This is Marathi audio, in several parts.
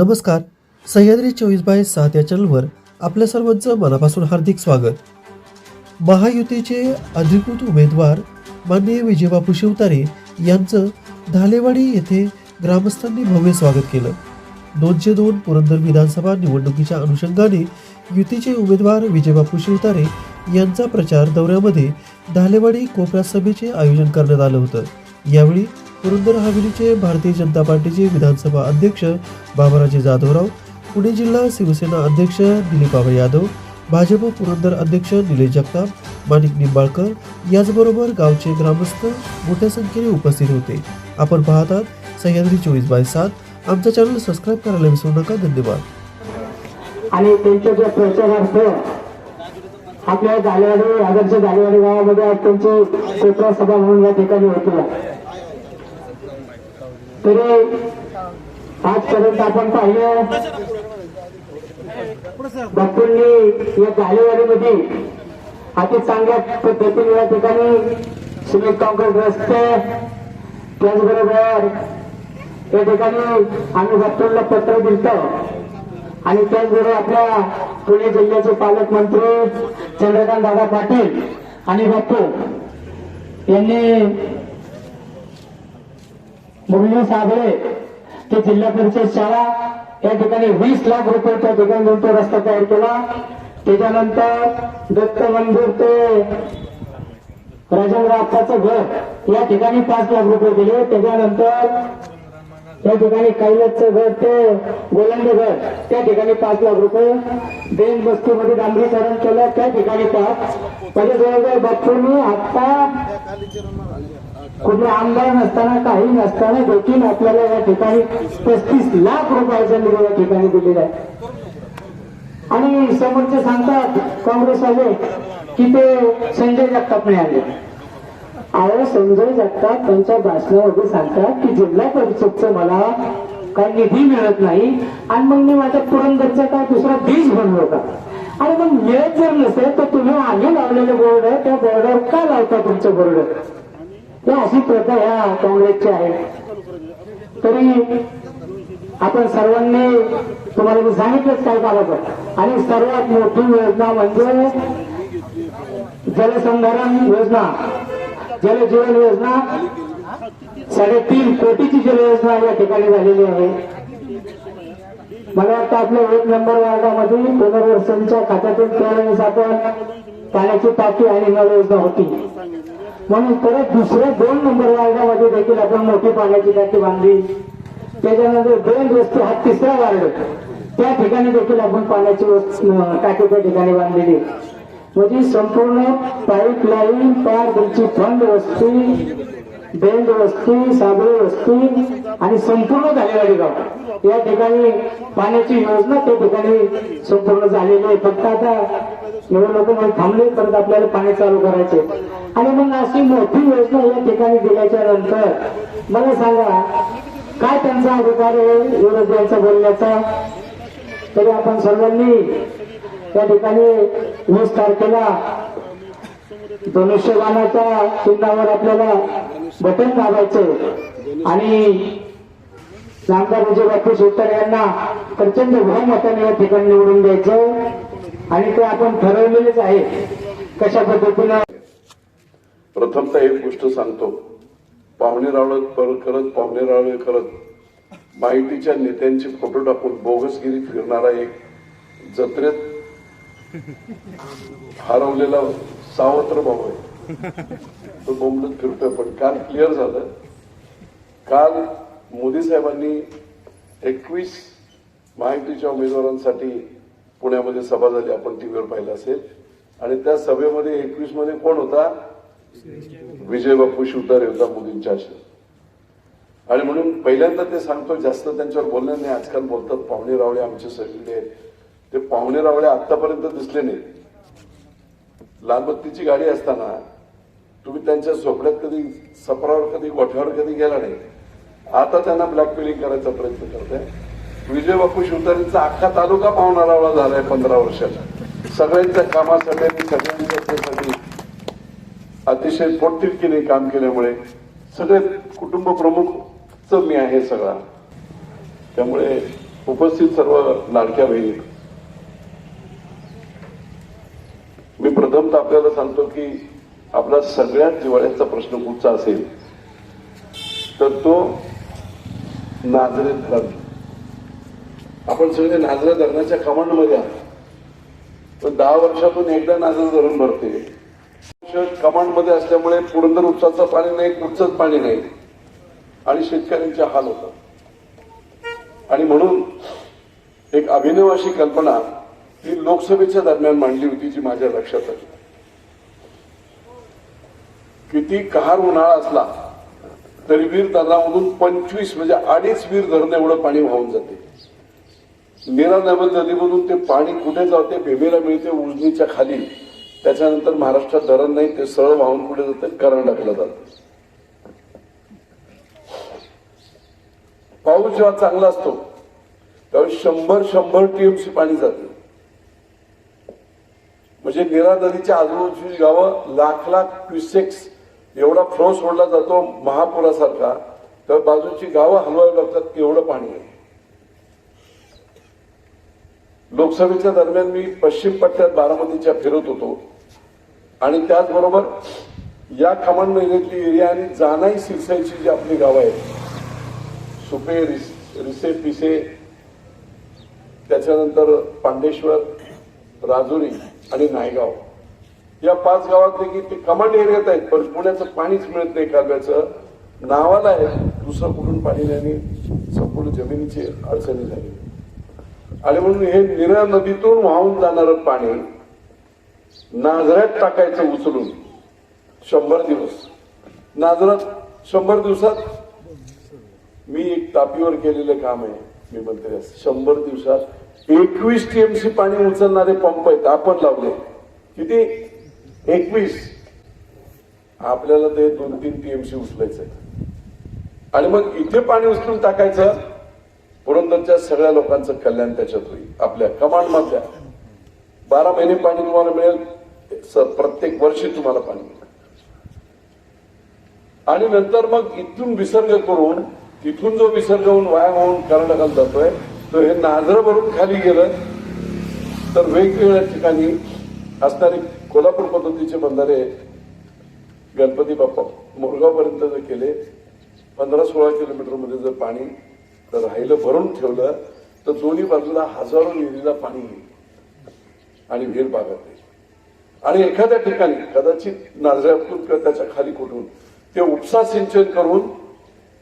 नमस्कार. सह्याद्री चोवीस बाय सात या चॅनलवर आपल्या सर्वांचं मनापासून हार्दिक स्वागत. महायुतीचे अधिकृत उमेदवार माननीय विजयबापू शिवतारे यांचं धालेवाडी येथे ग्रामस्थांनी भव्य स्वागत केलं. दोनशे दोन पुरंदर विधानसभा निवडणुकीच्या अनुषंगाने युतीचे उमेदवार विजयबापू शिवतारे यांचा प्रचार दौऱ्यामध्ये धालेवाडी कोपरा सभेचे आयोजन करण्यात आलं होतं. यावेळी पुरंदर हवेलीचे भारतीय जनता पार्टीचे विधानसभा अध्यक्ष बाबाराजे जाधवराव पुणे जिल्हा शिवसेना अध्यक्ष दिलीपबाबा यादव भाजप पुरंदर अध्यक्ष निलेश जगताप माणिक निंबाळकर याचबरोबर गावचे ग्रामस्थ मोठ्या संख्येने उपस्थित होते. आपण पाहतात सह्याद्री चोवीस बाय सात. आमचा चॅनल सबस्क्राईब करायला विसरू नका. धन्यवाद. आणि त्यांच्या ज्या प्रचारार्थ आपल्या जालेवाडी आदर्श जालेवाडी गावामध्ये आज त्यांची कोपरा सभा म्हणून या ठिकाणी होती तरी आजपर्यंत आपण पाहिलं बापूंनी या जानेवारीमध्ये अति चांगल्या पद्धतीने या ठिकाणी सिमेंट कॉन्क्रीट रस्ते त्याचबरोबर या ठिकाणी आम्ही बापूंना पत्र दिलं आणि त्याचबरोबर आपल्या पुणे जिल्ह्याचे पालकमंत्री चंद्रकांत दादा पाटील आणि बापू यांनी मुरली साबळे ते जिल्हा परिषद शाळा या ठिकाणी वीस लाख रुपये त्या ठिकाणी तो रस्ता तयार केला. त्याच्यानंतर दत्त मंदिर ते राजेंद्र आप्पाचं घर या ठिकाणी पाच लाख रुपये दिले. त्याच्यानंतर त्या ठिकाणी कैलासचं घर ते गोलंडी घर त्या ठिकाणी पाच लाख रुपये. बेन बस्तीमध्ये डांबरीकरण केलं. त्या ठिकाणी पाच. म्हणजे जवळजवळ बापूंनी आता कुठे आमदार नसताना काही नसताना देखील आपल्याला या ठिकाणी पस्तीस लाख रुपयाचा निधी या ठिकाणी दिलेला आहे आणि समोरचे सांगतात काँग्रेसवाले की ते संजय जगताप नाही आले. अहो संजय जगताप त्यांच्या भाषणामध्ये सांगतात की जिल्हा परिषदचं मला काही निधी मिळत नाही आणि मग मी माझ्या पुरंदरचा काय दुसरा बीज बनलो का? आणि मग मिळत जर नसेल तर तुम्ही आधी लावलेले बोर्ड आहे त्या बोर्डावर का लावता तुमचं बोर्ड? या अशी प्रथा ह्या काँग्रेसची आहे तरी आपण सर्वांनी तुम्हाला मी सांगितलंच काय करायचं? आणि सर्वात मोठी योजना म्हणजे जलसंधारण योजना. जलजीवन योजना. साडेतीन कोटीची जलयोजना या ठिकाणी झालेली आहे. मला वाटतं आपल्या एक नंबर वार्डामध्ये पुनर्वसनच्या खात्यातून त्यावेळेस आपण पाण्याची टाकी आणि नळ योजना होती. म्हणून परत दुसऱ्या दोन नंबर वार्डामध्ये देखील आपण मोठी पाण्याची टाकी बांधली. त्याच्यानंतर दोन रस्ते हा तिसरा वार्ड. त्या ठिकाणी देखील आपण पाण्याची टाकी त्या ठिकाणी बांधलेली. म्हणजे संपूर्ण पाईप लाईन पार फंड वस्ती बेंड वस्ती साबळे वस्ती आणि संपूर्ण झालेवाडी गाव. या ठिकाणी पाण्याची योजना त्या ठिकाणी संपूर्ण झालेली आहे. फक्त आता निवडणूक मग थांबले परत आपल्याला पाणी चालू करायचे. आणि मग अशी मोठी योजना या ठिकाणी दिल्याच्या नंतर मला सांगा काय त्यांचा अधिकार आहे विरोधकांचा बोलण्याचा? तरी आपण सर्वांनी त्या ठिकाणी वीस तारखेला धनुष्यबाणाच्या चिन्हावर आपल्याला बटन दाबायचे आणि नामदार विजय बापू शेट्टर यांना प्रचंड बहुमताने या ठिकाणी निवडून द्यायचं. आणि ते आपण ठरवलेलेच आहे. कशा पद्धतीनं प्रथमतः एक गोष्ट सांगतो. पाहुणे रावळ करत पाहुणे रावळे करत माहितीच्या नेत्यांचे फोटो टाकून बोगसगिरी फिरणारा एक जत्रेत हरवलेला सावत्र भाऊ आहे. तो बोंबलत फिरतोय पण काल क्लिअर झालं. काल मोदी साहेबांनी एकवीस माहितीच्या उमेदवारांसाठी पुण्यामध्ये सभा झाली आपण टीव्हीवर पाहिलं असेल. आणि त्या सभेमध्ये एकवीसमध्ये कोण होता? विजय बापू शिवतारे होता मोदींच्या आशा आणि म्हणून पहिल्यांदा ते सांगतो जास्त त्यांच्यावर बोलणार नाही. आजकाल बोलतात पाहुणे रावळे आमचे सगळे ते पाहुणे रावळे आतापर्यंत दिसले नाहीत. लालबत्तीची गाडी असताना तुम्ही त्यांच्या झोपड्यात कधी सपरावर कधी गोठ्यावर कधी गेला नाही. आता त्यांना ब्लॅकमेलिंग करायचा प्रयत्न करताय. विजय बापू शिवतारींचा अख्खा तालुका पावणारावला झालाय पंधरा वर्षाचा. सगळ्यांच्या कामासाठी आणि सगळ्यांच्या अतिशय पोटतिडकीने काम केल्यामुळे सगळे कुटुंब प्रमुख मी आहे सगळा. त्यामुळे उपस्थित सर्व लाडक्या बहिणी मी प्रथमतः आपल्याला सांगतो की आपला सगळ्यात जिवाळ्याचा प्रश्न कुठचा असेल तर तो नाजरेत राहतो आपण सगळे नाजरा धरणाच्या कमांडमध्ये आहोत. तर दहा वर्षातून एकदा नाजर धरण भरते. कमांडमध्ये असल्यामुळे पुरंदर उपसाचं पाणी नाही कुठचंच पाणी नाही. आणि शेतकऱ्यांचे हाल होतात. आणि म्हणून एक अभिनव अशी कल्पना ही लोकसभेच्या दरम्यान मांडली होती जी माझ्या लक्षात आली. किती कहार उन्हाळा असला तरी वीर धरणामधून पंचवीस म्हणजे अडीच वीर धरण एवढं पाणी वाहून जाते. नीरा नदीमधून ते पाणी कुठे जाते भेबेला मिळते उजनीच्या खाली. त्याच्यानंतर महाराष्ट्रात धरण नाही ते सरळ वाहून कुठे जातं कर्नाटकला जातं. पाऊस जेव्हा चांगला असतो त्यावेळी शंभर शंभर टीएमसी पाणी जाते. म्हणजे नीरा नदीच्या आजूबाजूची गावं लाख लाख क्युसेक्स एवढा फ्लो सोडला जातो महापुरासारखा तर बाजूची गावं हलवावी लागतात एवढं पाणी आहे. लोकसभेच्या दरम्यान मी पश्चिम पट्ट्यात बारामतीच्या फिरत होतो. आणि त्याचबरोबर या खमण एरियातली एरिया आणि जानाई सिरसाईची जी आपली गावं आहेत सुपे रिस- रिसे पिसे त्याच्यानंतर पांडेश्वर राजुरी आणि नायगाव. या पाच गावातले ते कमांड एरियात आहेत पण पुण्याचं पाणीच मिळत नाही कालव्याचं नावाला आहे दुसरं कुठून पाणी नाही संपूर्ण जमिनीची अडचणी झाली. आणि म्हणून हे निरा नदीतून वाहून जाणारं पाणी नाझऱ्यात टाकायचं उचलून. शंभर दिवस. नाझरात शंभर दिवसात मी एक तापीवर केलेलं काम आहे. मी म्हणते शंभर दिवसात एकवीस टीएमसी पाणी उचलणारे पंप आहेत आपण लावले. किती? एकवीस. आपल्याला ते दोन तीन टीएमसी उचलायचं आहे आणि मग इथे पाणी उचलून टाकायचं? पुरंदरच्या सगळ्या लोकांचं कल्याण त्याच्यात होईल. आपल्या कमांड मधल्या बारा महिने पाणी तुम्हाला मिळेल. स- प्रत्येक वर्षी तुम्हाला पाणी मिळेल. आणि नंतर मग इथून विसर्ग करून तिथून जो विसर्ग होऊन वाया होऊन कर्नाटकाला जातोय तो हे नाझरं भरून खाली गेलं तर वेगवेगळ्या ठिकाणी असणारे कोल्हापूर पद्धतीचे बंधारे गणपती बाप्पा मुरगावपर्यंत जर केले पंधरा सोळा किलोमीटरमध्ये जर पाणी तर राहिलं भरून ठेवलं तर दोन्ही बाजूला हजारो विहिरीला पाणी येईल आणि विहीर बागत नाही. आणि एखाद्या ठिकाणी कदाचित नाझऱ्यातून किंवा त्याच्याखाली कुठून ते उपसा सिंचन करून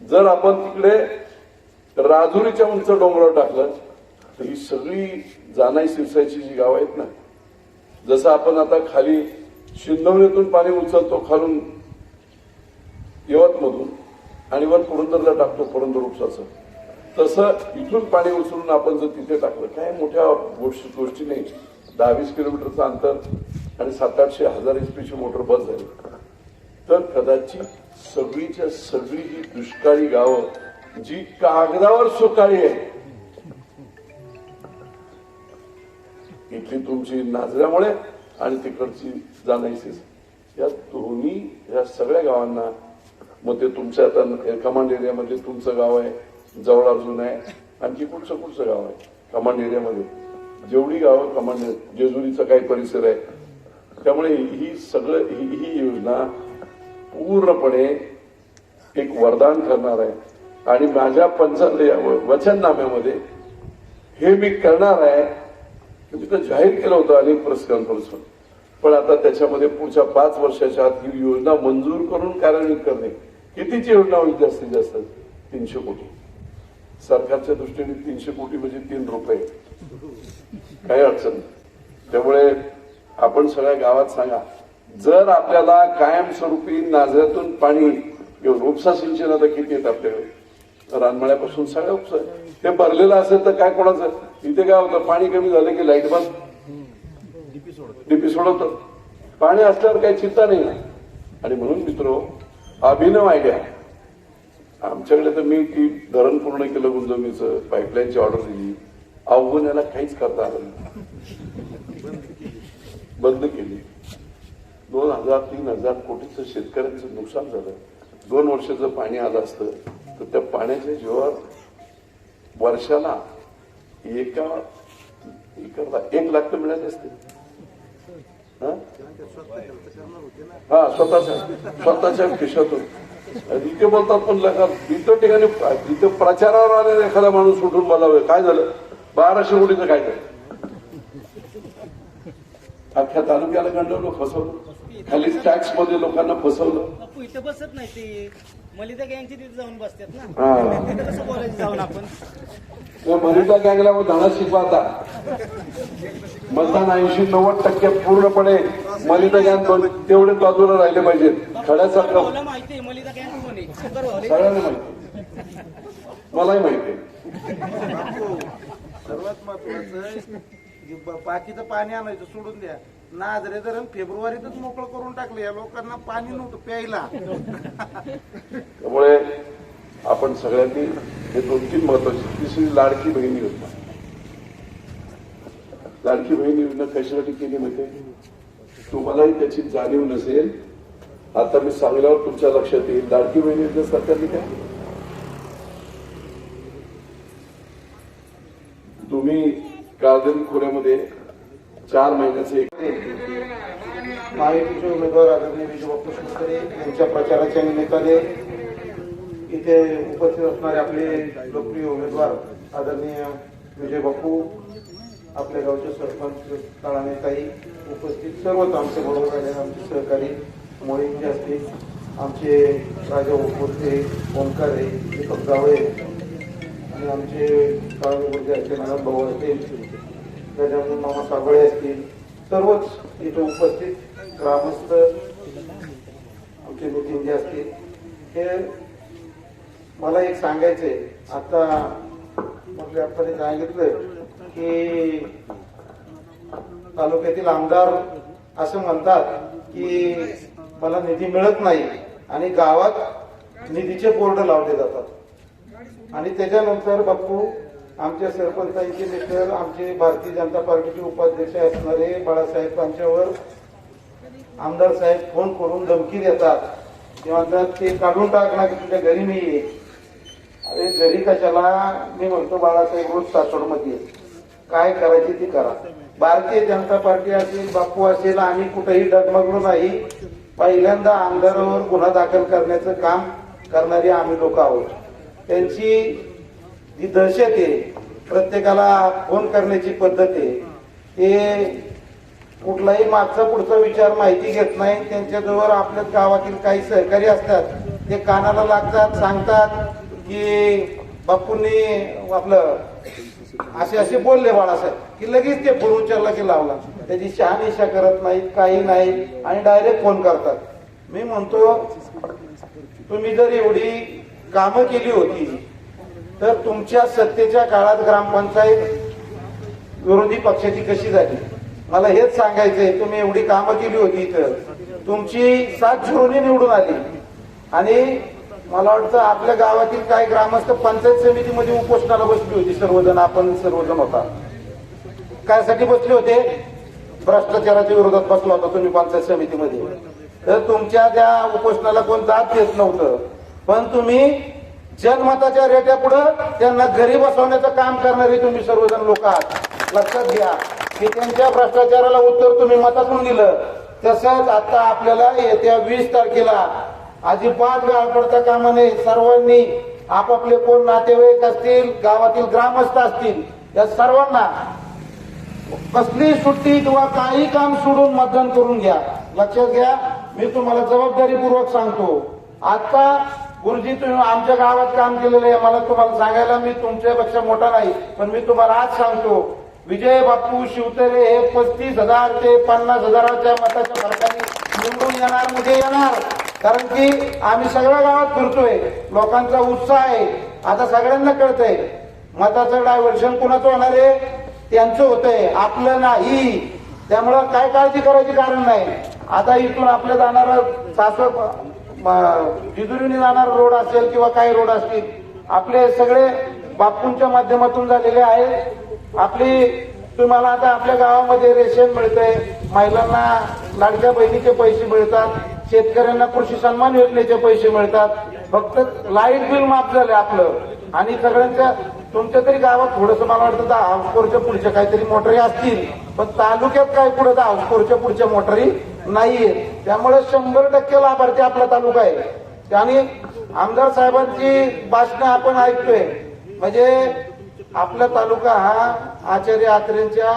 जर आपण तिकडे राजुरीच्या उंच डोंगरावर टाकलं तर ही सगळी जानाई सिरसाईची जी गावं आहेत ना जसं आपण आता खाली शिंदवणीतून पाणी उचलतो खालून यवतमधून आणि वर पुरंदरला टाकतो पुरंदर उपसाचं. तसं इथून पाणी उचलून आपण जर तिथे टाकलं काय मोठ्या गोष्टी गोष्टी नाही. दहा वीस किलोमीटरचं अंतर आणि सात आठशे हजार एचपीची मोटर बस झाली. तर कदाचित सगळीच्या सगळी ही दुष्काळी गावं जी कागदावर सुकाळी आहे इथली तुमची नाजऱ्यामुळे आणि तिकडची जाणायचीच या दोन्ही या सगळ्या गावांना मग ते तुमच्या आता कमांड एरियामध्ये तुमचं गाव आहे जवळ अजून आहे आणखी कुठचं कुठचं गाव आहे? कमांड एरियामध्ये. जेवढी गावं कमांड जेजुरीचा काही परिसर आहे. त्यामुळे ही सगळं ही ही योजना पूर्णपणे एक वरदान ठरणार आहे. आणि माझ्या पंच वचननाम्यामध्ये हे मी करणार आहे की मी तर जाहीर केलं होतं अनेक प्रेस पण आता त्याच्यामध्ये पुढच्या पाच वर्षाच्या आत ही योजना मंजूर करून कार्यान्वित करणे. कितीची योजना होईल जास्तीत जास्त? तीनशे कोटी. सरकारच्या दृष्टीने तीनशे कोटी म्हणजे तीन रुपये. काही अडचण नाही. त्यामुळे आपण सगळ्या गावात सांगा जर आपल्याला कायमस्वरूपी नाझऱ्यातून पाणी किंवा उपसा सिंचन आता किती येत आपल्याकडे रानमळ्यापासून सगळ्या उपसा ते भरलेलं असेल तर काय कोणाचं? इथे काय होतं पाणी कमी झालं की लाइट बंद? डीपी सोडवतं पाणी असल्यावर काही चिंता नाही आणि म्हणून मित्र अभिनव आयडिया आमच्याकडे तर मी ती धरण पूर्ण केलं गुंजवणीचं पाईपलाईनची ऑर्डर दिली. अवघून याला काहीच करता आलं नाही. बंद केली. दोन हजार तीन हजार कोटीचं शेतकऱ्यांचं नुकसान झालं. दोन वर्षाचं पाणी आलं असतं तर त्या पाण्याच्या जीवावर वर्षाला एका एकरला एक लाख तर मिळाले असते. हा स्वतःच्या स्वतःच्या खिशातून. आणि इथे बोलतात पण लगा इतर ठिकाणी इथे प्रचारावर आलेला एखादा माणूस उठून बोलावं. काय झालं? बाराशे कोटीचं काय झालं? अख्ख्या तालुक्याला गंडवलं फसवलं. खाली टॅक्समध्ये लोकांना फसवलं. बसत नाही ते मलिदा गँगची तिथे जाऊन बसतात ना. तिथं कसं बोलायचं जाऊन आपण. मनिता गँगला मग धडा शिकवा मतदान ऐंशी नव्वद टक्के पूर्णपणे मलिता गँग तेवढे बाजूला राहिले पाहिजेत. खड्यासारखं माहिती आहे मलिदा गँग कोण. सगळ्यांना माहिती मलाही माहिती आहे. सर्वात महत्वाचं बाकीचं पाणी आणायचं सोडून द्या. नाजरे धरण फेब्रुवारीतच मोकळं करून टाकलं. या लोकांना पाणी नव्हतं प्यायला. त्यामुळे आपण सगळ्यांनी हे दोन तीन महत्वाची तिसरी लाडकी बहिणी योजना. लाडकी बहिणी योजना कशासाठी केली माहिती तुम्हालाही त्याची जाणीव नसेल. आता मी सांगल्यावर तुमच्या लक्षात येईल. लाडकी बहिणी योजना सरकारने काय? तुम्ही गार्डन खोऱ्यामध्ये चार महिन्याचे एक महायुतीचे उमेदवार आदरणीय विजयबापू शिवतरे यांच्या प्रचाराच्या निमित्ताने इथे उपस्थित असणारे आपले लोकप्रिय उमेदवार आदरणीय विजय बापू आपल्या गावचे सरपंच काळाने काही उपस्थित सर्वच आमचे बरोबर आले आमचे सहकारी मोहितजी असतील आमचे राजा उपोते ओंकारे दीपक जावळे आणि आमचे काळूचे असते मॅडम भाऊ असतील. गजानन मामा साबळे असतील सर्वच इथं उपस्थित ग्रामस्थ आमचे नितीनजी असतील. हे मला एक सांगायचंय. आता मग आपण सांगितलं की तालुक्यातील आमदार असं म्हणतात की मला निधी मिळत नाही आणि गावात निधीचे बोर्ड लावले जातात. आणि त्याच्यानंतर बाप्पू आमच्या सरपंचांचे मित्र आमचे भारतीय जनता पार्टीचे उपाध्यक्ष असणारे बाळासाहेब यांच्यावर आमदार साहेब फोन करून धमकी देतात. किंवा म्हणतात ते काढून टाकणार की तुझ्या घरी मी ये अरे घरी कशाला? मी म्हणतो बाळासाहेब रोज सासवडमध्ये काय करायची ती करा. भारतीय जनता पार्टी असेल बापू असेल आम्ही कुठेही डगमगलो नाही. पहिल्यांदा आमदारावर गुन्हा दाखल करण्याचं काम करणारी आम्ही लोक आहोत. त्यांची जी दहशत आहे. प्रत्येकाला फोन करण्याची पद्धत आहे. हे कुठलाही मागचा पुढचा विचार माहिती घेत नाही. त्यांच्याजवळ आपल्या गावातील काही सहकारी असतात ते कानाला लागतात सांगतात की बापूंनी आपलं असे असे बोलले बाळासाहेब की लगेच ते फोन उचलला की लावला. त्याची शहानिशा करत नाहीत काही नाही आणि डायरेक्ट फोन करतात. मी म्हणतो तुम्ही जर एवढी कामं केली होती तर तुमच्या सत्तेच्या काळात ग्रामपंचायत विरोधी पक्षाची कशी झाली? मला हेच सांगायचंय तुम्ही एवढी कामं केली होती इथं. तुमची सात झिरोनी निवडून आली. आणि मला वाटतं आपल्या गावातील काही ग्रामस्थ पंचायत समितीमध्ये उपोषणाला बसली होती सर्वजण आपण सर्वजण होता. कायसाठी बसले होते? भ्रष्टाचाराच्या विरोधात बसला होता तुम्ही पंचायत समितीमध्ये. तर तुमच्या त्या उपोषणाला कोण जात देत नव्हतं. पण तुम्ही जनमताच्या रेट्या पुढं त्यांना घरी बसवण्याचं काम करणारे तुम्ही सर्वजण लोक आहात. लक्षात घ्या. की त्यांच्या भ्रष्टाचाराला उत्तर तुम्ही मतातून दिलं. तसंच आता आपल्याला येत्या वीस तारखेला अजिबात गाळ पडता कामा नये सर्वांनी आपापले कोण नातेवाईक असतील गावातील ग्रामस्थ असतील या सर्वांना कसली सुट्टी किंवा काही काम सोडून मतदान करून घ्या. लक्षात घ्या. मी तुम्हाला जबाबदारीपूर्वक सांगतो. आता गुरुजी तुम्ही आमच्या गावात काम केलेलं आहे. मला तुम्हाला सांगायला मी तुमच्यापेक्षा मोठा नाही पण मी तुम्हाला आज सांगतो. विजय बापू शिवतरे हे पस्तीस हजार ते पन्नास हजाराच्या मताच्या फरकाने निवडून येणार म्हणजे येणार. कारण की आम्ही सगळ्या गावात फिरतोय. लोकांचा उत्साह आहे. आता सगळ्यांना कळतंय मताचं डायव्हर्शन कुणाचं होणार आहे? त्यांचं होतंय. आपलं नाही. त्यामुळं काय काळजी करायची कारण नाही. आता इथून आपलं जाणारा सासवड जिजुरीने जाणारा रोड असेल किंवा काही रोड असतील आपले सगळे बापूंच्या माध्यमातून झालेले आहे. आपली तुम्हाला आता आपल्या गावामध्ये रेशन मिळतंय महिलांना लाडक्या बहिणीचे पैसे मिळतात शेतकऱ्यांना कृषी सन्मान योजनेचे पैसे मिळतात. फक्त लाइट बिल माफ झालं आपलं. आणि सगळ्यांच्या तुमच्या तरी गावात थोडस मला वाटतं दहा हाऊसकोरच्या पुढच्या काहीतरी मोटरी असतील पण तालुक्यात काय पुढे दहा हाऊसकोरच्या पुढच्या मोटरी नाहीये त्यामुळे शंभर टक्के लाभार्थी आपला तालुका आहे. आणि आमदार साहेबांची भाषणं आपण ऐकतोय. म्हणजे आपला तालुका हा आचार्य आत्रेंच्या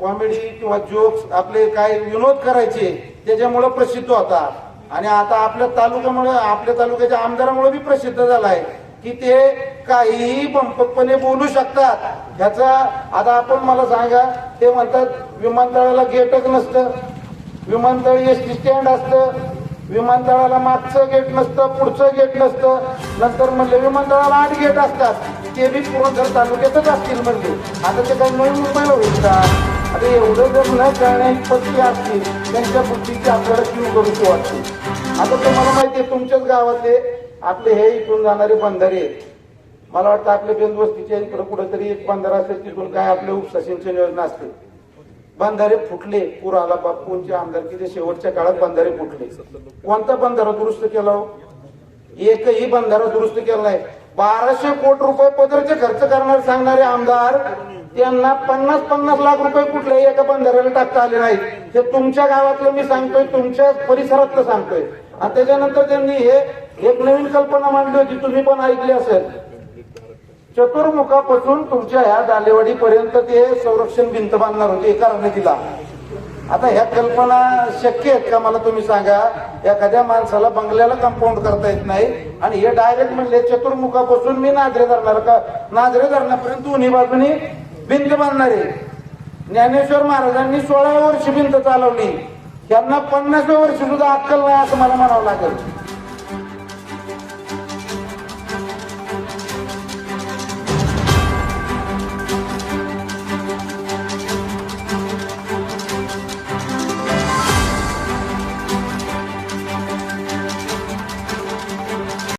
कॉमेडी किंवा जोक्स आपले काय विनोद करायचे त्याच्यामुळे प्रसिद्ध होता. आणि आता आपल्या तालुक्यामुळे आपल्या तालुक्याच्या आमदारामुळे बी प्रसिद्ध झालाय की ते काहीही पंपकपणे बोलू शकतात. ह्याचा आता आपण मला सांगा ते म्हणतात विमानतळाला गेटक नसतं. विमानतळ एस टी स्टँड असतं. विमानतळाला मागचं गेट नसतं पुढचं गेट नसतं. नंतर म्हणलं विमानतळाला आठ गेट असतात. ते बी पुरंदर तालुक्यातच असतील म्हणजे आता ते काही नवीन मुंबईला होईल का आता एवढं जर न कळण्याची पत्ती असतील त्यांच्या बुद्धीची आपल्याला करून करूची वाटते. आता तुम्हाला माहिती आहे तुमच्याच गावातले आपले हे इथून जाणारे बंधारे आहेत. मला वाटतं आपल्या बेंदवस्तीच्या इकडं कुठंतरी एक बंधारा असेल तिथून काय आपले उपसा सिंचन योजना असते. बंधारे फुटले पूर आला बापूंच्या आमदारकीच्या शेवटच्या काळात बंधारे फुटले. कोणता बंधारा दुरुस्त केला हो? एकही बंधारा दुरुस्त केला नाही. बाराशे कोटी रुपये पदरचे खर्च करणार सांगणारे आमदार त्यांना पन्नास पन्नास लाख रुपये कुठल्याही एका बंधाऱ्याला टाकता आले नाहीत. हे तुमच्या गावातलं मी सांगतोय तुमच्या परिसरातलं सांगतोय. आणि त्याच्यानंतर त्यांनी हे एक नवीन कल्पना मांडली होती तुम्ही पण ऐकली असेल. चतुर्मुखापासून तुमच्या ह्या दालेवाडीपर्यंत ते संरक्षण भिंत बांधणार होते एका रणनीतीला आता ह्या कल्पना शक्य आहेत का मला तुम्ही सांगा? एखाद्या माणसाला बंगल्याला कंपाऊंड करता येत नाही आणि हे डायरेक्ट म्हणले चतुर्मुखापासून मी नाजरे धरणार का? नाजरे धरण्यापर्यंत दोन्ही बाजूनी भिंत बांधणार आहे. ज्ञानेश्वर महाराजांनी सोळा वर्ष भिंत चालवली. यांना पन्नासव्या वर्षी सुद्धा अक्कल नाही असं मला म्हणावं लागेल.